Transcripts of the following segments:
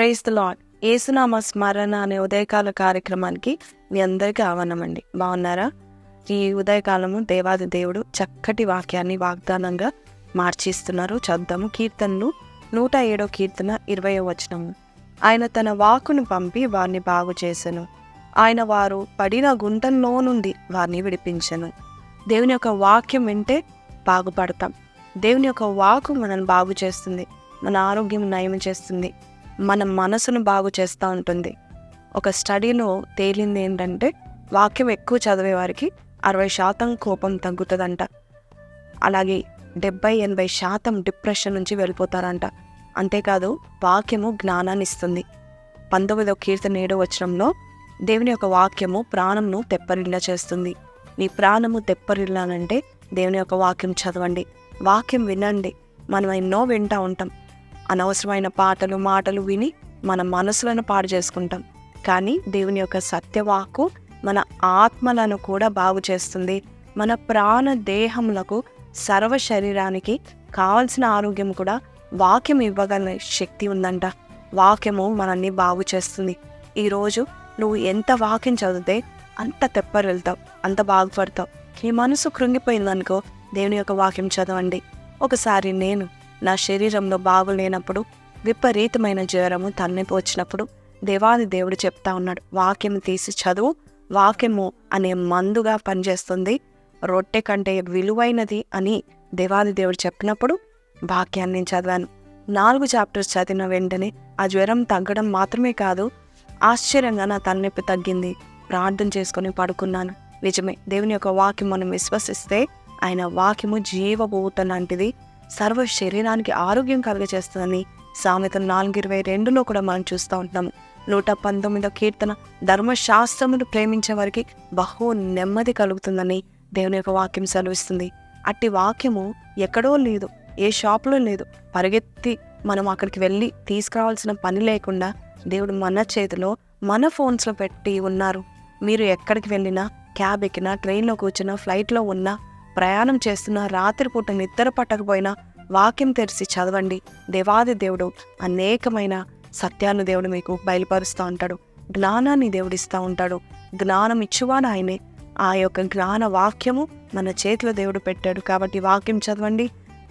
Praise the lord ఏసునామ స్మరణ అనే ఉదయకాల కార్యక్రమానికి మీ అందరికీ ఆహ్వానమండి. బాగున్నారా? ఈ ఉదయకాలము దేవాది దేవుడు చక్కటి వాక్యాన్ని వాగ్దానంగా మార్చిస్తున్నారు. చదువుతాము కీర్తనలు నూట ఏడో కీర్తన ఇరవయో వచనము ఆయన తన వాకును పంపి వారిని బాగు చేసెను. ఆయన వారు పడిన గుంటల్లో నుండి వారిని విడిపించను. దేవుని యొక్క వాక్యం వింటే బాగుపడతాం. దేవుని యొక్క వాకు మనల్ని బాగు చేస్తుంది. మన ఆరోగ్యం నయం చేస్తుంది. మన మనసును బాగు చేస్తూ ఉంటుంది. ఒక స్టడీలో తేలింది ఏంటంటే వాక్యం ఎక్కువ చదివే వారికి అరవై శాతం కోపం తగ్గుతుందంట. అలాగే డెబ్బై ఎనభై శాతం డిప్రెషన్ నుంచి వెళ్ళిపోతారంట. అంతేకాదు వాక్యము జ్ఞానాన్ని ఇస్తుంది. పంతొమ్మిదవ కీర్తన ఏడో వచనంలో దేవుని యొక్క వాక్యము ప్రాణంను తెప్పరిల్లా చేస్తుంది. నీ ప్రాణము తెప్పరిల్లానంటే దేవుని యొక్క వాక్యం చదవండి. వాక్యం వినండి. మనం ఎన్నో వింటూ ఉంటాం. అనవసరమైన పాటలు మాటలు విని మన మనసులను పాడు చేసుకుంటాం. కానీ దేవుని యొక్క సత్యవాకు మన ఆత్మలను కూడా బాగు చేస్తుంది. మన ప్రాణ దేహములకు సర్వ శరీరానికి కావలసిన ఆరోగ్యం కూడా వాక్యం ఇవ్వగల శక్తి ఉందంట. వాక్యము మనల్ని బాగు చేస్తుంది. ఈరోజు నువ్వు ఎంత వాక్యం చదివితే అంత తెప్పరెళ్తావు అంత బాగుపడతావు. నీ మనసు కృంగిపోయిందనుకో దేవుని యొక్క వాక్యం చదవండి. ఒకసారి నేను నా శరీరంలో బాగులేనప్పుడు విపరీతమైన జ్వరము తన్నిపు వచ్చినప్పుడు దేవాది దేవుడు చెప్తా ఉన్నాడు. వాక్యం తీసి చదువు. వాక్యము అనే మందుగా పనిచేస్తుంది. రొట్టె కంటే విలువైనది అని దేవాది దేవుడు చెప్పినప్పుడు వాక్యాన్ని నేను చదివాను. నాలుగు చాప్టర్స్ చదివిన వెంటనే ఆ జ్వరం తగ్గడం మాత్రమే కాదు ఆశ్చర్యంగా నా తలనొప్పి తగ్గింది. ప్రార్థన చేసుకొని పడుకున్నాను. నిజమే దేవుని యొక్క వాక్యం మనం విశ్వసిస్తే ఆయన వాక్యము జీవభూత లాంటిది. సర్వ శరీరానికి ఆరోగ్యం కలుగజేస్తుందని సామెతలు నాలుగు ఇరవై రెండులో కూడా మనం చూస్తూ ఉంటాము నూట పంతొమ్మిదో కీర్తన ధర్మశాస్త్రమును ప్రేమించే వారికి బహు నెమ్మది కలుగుతుందని దేవుని యొక్క వాక్యం సెలవిస్తుంది. అట్టి వాక్యము ఎక్కడో లేదు ఏ షాప్లో లేదు. పరిగెత్తి మనం అక్కడికి వెళ్ళి తీసుకురావాల్సిన పని లేకుండా దేవుడు మన చేతిలో మన ఫోన్స్లో పెట్టి ఉన్నారు. మీరు ఎక్కడికి వెళ్ళినా క్యాబ్ ఎక్కినా ట్రైన్లో కూర్చున్నా ఫ్లైట్లో ఉన్నా ప్రయాణం చేస్తున్న రాత్రిపూట నిద్ర పట్టకపోయినా వాక్యం తెరిచి చదవండి. దేవాది దేవుడు అనేకమైన సత్యాన్ని దేవుడు మీకు బయలుపరుస్తూ ఉంటాడు. జ్ఞానాన్ని దేవుడిస్తూ ఉంటాడు. జ్ఞానం ఇచ్చువాడు ఆయనే. ఆ యొక్క జ్ఞాన వాక్యము మన చేతిలో దేవుడు పెట్టాడు కాబట్టి వాక్యం చదవండి.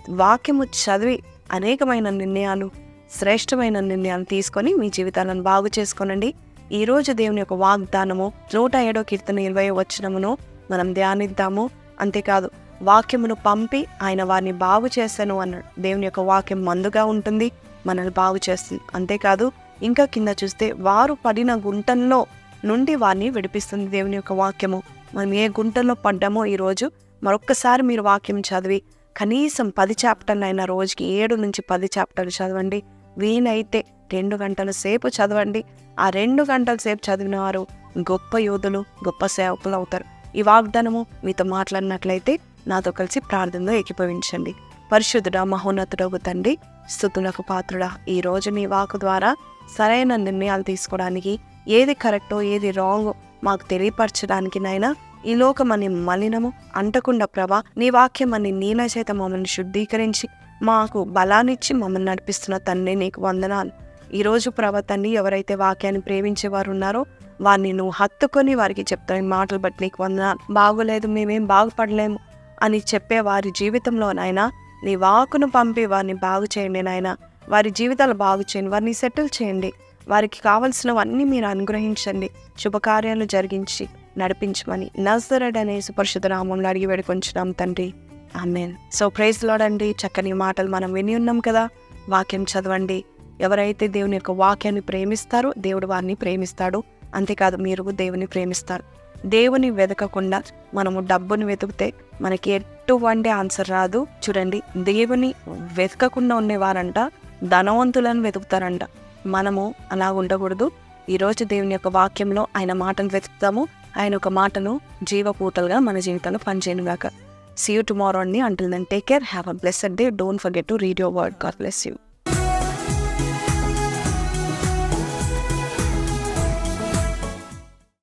వాక్యము చదివి అనేకమైన నిర్ణయాలు శ్రేష్టమైన నిర్ణయాలు తీసుకొని మీ జీవితాలను బాగు చేసుకోనండి. ఈ రోజు దేవుని యొక్క వాగ్దానము నూట ఏడో కీర్తన ఇరవై వచ్చినమును మనం ధ్యానిద్దాము. అంతేకాదు వాక్యమును పంపి ఆయన వారిని బాగు చేశాను అన్నాడు. దేవుని యొక్క వాక్యం మందుగా ఉంటుంది మనల్ని బాగు చేస్తుంది. అంతేకాదు ఇంకా కింద చూస్తే వారు పడిన గుంటల్లో నుండి వారిని విడిపిస్తుంది దేవుని యొక్క వాక్యము. మనం ఏ గుంటల్లో పడ్డామో ఈరోజు మరొక్కసారి మీరు వాక్యం చదివి కనీసం పది చాప్టర్లు అయిన రోజుకి ఏడు నుంచి పది చాప్టర్లు చదవండి. వీలైతే రెండు గంటల సేపు చదవండి. ఆ రెండు గంటల సేపు చదివిన వారు గొప్ప యోధులు గొప్ప సేవకులు అవుతారు. ఈ వాగ్దానము మీతో మాట్లాడినట్లయితే నాతో కలిసి ప్రార్థనలో ఏకీభవించండి. పరిశుద్ధుడా మహోన్నతుడగు తండ్రి స్థుతులకు పాత్రుడా ఈ రోజు నీ వాకు ద్వారా సరైన నిర్ణయాలు తీసుకోవడానికి ఏది కరెక్టో ఏది రాంగో మాకు తెలియపరచడానికి నైనా ఈ లోకం అని మలినము అంటకుండా ప్రభా నీ వాక్యం అని నీల చేత మమ్మల్ని శుద్ధీకరించి మాకు బలాన్నిచ్చి మమ్మల్ని నడిపిస్తున్న తండ్రి నీకు వందనాలు. ఈరోజు ప్రభ తండ్రి ఎవరైతే వాక్యాన్ని ప్రేమించేవారు ఉన్నారో వారిని నువ్వు హత్తుకొని వారికి చెప్తాను మాటలు బట్టి నీకు వందనాలు బాగోలేదు మేమేం బాగుపడలేము అని చెప్పే వారి జీవితంలో నాయన నీ వాకును పంపి వారిని బాగు చేయండి నాయన. వారి జీవితాలు బాగు చేయండి వారిని సెటిల్ చేయండి. వారికి కావలసినవన్నీ మీరు అనుగ్రహించండి. శుభకార్యాలు జరిగించి నడిపించమని నజరడ్ అనే సుపరిశుద్ధ నామంలో అడిగి వేడుకొంచున్నాం తండ్రి. ఆమెన్. సో ప్రైజ్ లోడండి చక్కని మాటలు మనం విని ఉన్నాం కదా. వాక్యం చదవండి. ఎవరైతే దేవుని యొక్క వాక్యాన్ని ప్రేమిస్తారో దేవుడు వారిని ప్రేమిస్తాడు. అంతేకాదు మీరు దేవుని ప్రేమిస్తారు. దేవుని వెతకకుండా మనము డబ్బుని వెతికితే మనకి ఎటువంటి ఆన్సర్ రాదు. చూడండి దేవుని వెతకకుండా ఉండేవారంట ధనవంతులను వెతుకుతారంట. మనము అలా ఉండకూడదు. ఈరోజు దేవుని యొక్క వాక్యంలో ఆయన మాటను వెతుకుతాము. ఆయన ఒక మాటను జీవపూతలుగా మన జీవితంలో పనిచేయను గాక సీ యూ టుమారో అండి. Until then take care have a blessed day don't forget to read your word God bless you